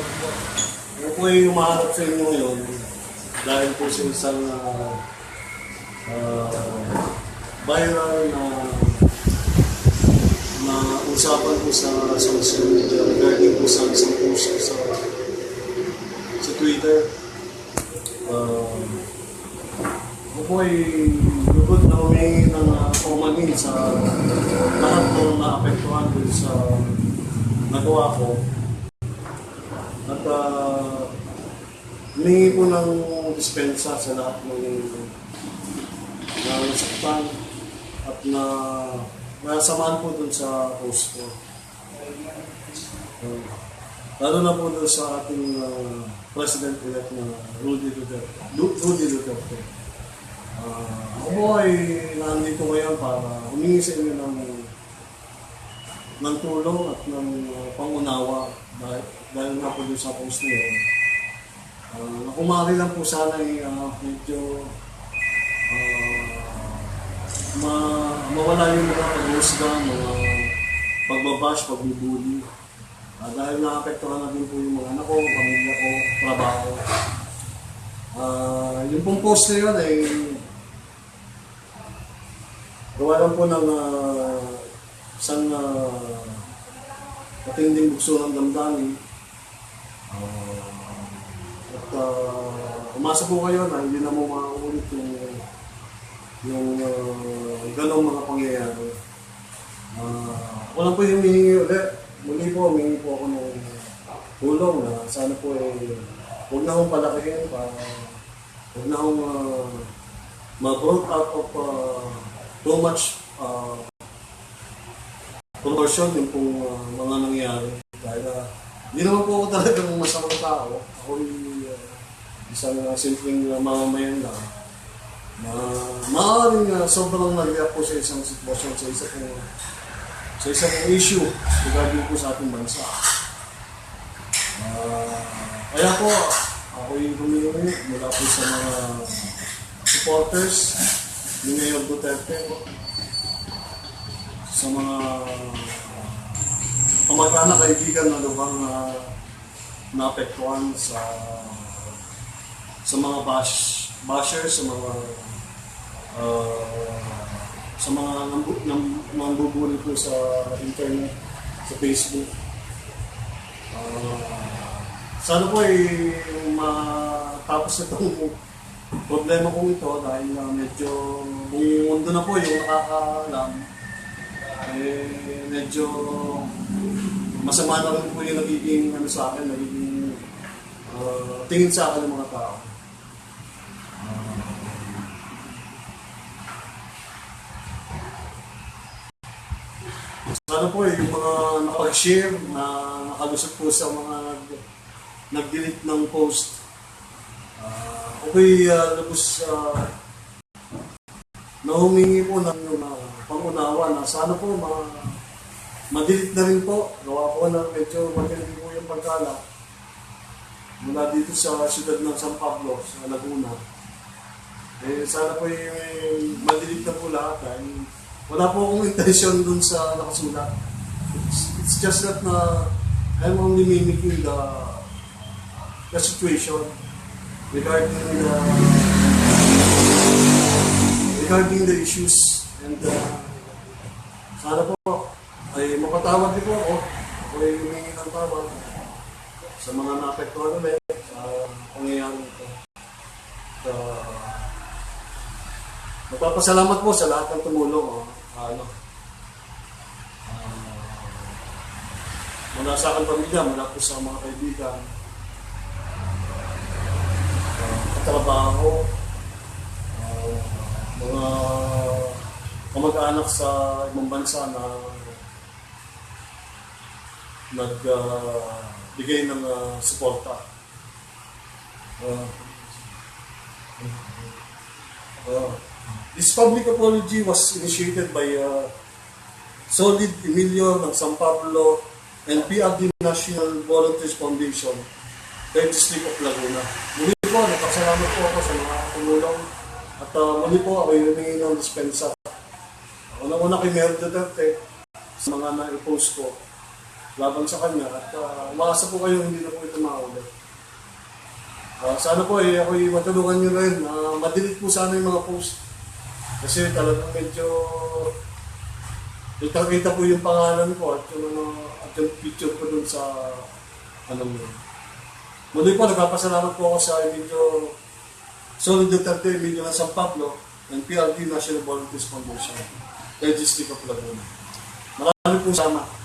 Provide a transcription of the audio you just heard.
Ako po ay umaharap sa inyo ngayon dahil po sa isang uh, uh, viral na na usapan po sa social media regarding po sa isang post sa sa Twitter. Uh, ako po ay lugod na humingi ng uh, sa lahat ng naapektuhan dun sa nagawa ko. At uh, humingi po ng dispensa sa lahat ng na nasaktan at na nasamahan po dun sa post ko. Uh, lalo na po dun sa ating uh, President-elect na Rudy Duterte. Rudy Duterte. Uh, ako po ay nandito ngayon para humingi sa inyo ng ng tulong at ng uh, pangunawa dahil, dahil nga po sa post na yun. Uh, nakumari lang po sana ay uh, medyo uh, ma mawala yung mga pag-husga, mga pagbabash, pagbubuli. Ah, dahil naapektuhan na din po yung mga anak ko, pamilya ko, trabaho. Ah, yung pong post na yun ay gawa lang po ng uh, isang uh, matinding bukso ng damdamin. Ah, at uh, umasa po kayo na hindi na mo makaulit yung yung uh, ganong mga pangyayari. Uh, ako lang po yung humihingi ulit. Muli po, humingi po ako ng tulong na sana po eh, huwag na akong palakihin pa, huwag na akong uh, ma-brought out of uh, too much uh, conversion yung pong uh, mga nangyari. Dahil uh, hindi naman po ako talagang masamang tao. Ako uh, isang uh, simpleng uh, mamamayan lang na maaaring uh, sobrang nag po sa isang sitwasyon, sa isang sa isang issue regarding po sa ating bansa. Ah, kaya po, ako yung humihingi mula po sa mga supporters ni Mayor Duterte, sa mga kamag-anak kaibigan na lubang na naapektuhan sa sa mga bash, bashers, sa mga uh, sa mga nambu- nam- nambubuli sa internet, sa Facebook. Ah, sana po ay matapos itong problema kong ito dahil na medyo buong mundo na po yung nakakaalam eh medyo masama na rin po yung nagiging ano sa akin, nagiging ah, tingin sa akin ng mga tao. Sana po eh, yung mga nakapag-share na nakalusot po sa mga nag- nag-delete ng post. Uh, okay, uh, lubos uh, na humingi po ng uh, pangunawa na sana po ma ma-delete na rin po. Gawa po na medyo matindi po yung pagkala mula dito sa siyudad ng San Pablo, sa Laguna. Eh, sana po yung ma-delete na po lahat dahil wala po akong intention dun sa nakasulat. It's, it's just that na I'm only mimicking the the situation regarding the regarding the issues and uh, sana po ay mapatawad din po ako ako ay humingi ng tawad sa mga naapektuhan ulit sa pangyayari ito. Uh, Magpapasalamat po sa lahat ng tumulong. Oh. Ano, ah, mula sa aking pamilya, mula po sa mga kaibigan, uh, katrabaho, ah, mga kamag-anak sa ibang bansa na nagbigay ng ah, suporta. Uh, uh, This public apology was initiated by uh, Solid Emilio ng San Pablo and PRD National Volunteers Foundation, 3rd District of Laguna. Muli po, nagpasalamat po ako sa mga tumulong at uh, muli po ako yung humingi ng dispensa. Una-una kay Mayor Duterte sa mga na-post ko laban sa kanya at uh, umaasa po kayo hindi na po ito tumawag. Ah, sana po eh, ako yung matulungan nyo rin. Uh, madelete po sana yung mga post. Kasi talagang medyo kita-kita po yung pangalan ko at yung, ano, at yung picture ko dun sa ano mo. Muli po, nagpapasalamat po ako sa medyo Solid Duterte, medyo ng San Pablo, and PRD National Volunteers Foundation, District of Laguna. Maraming po salamat.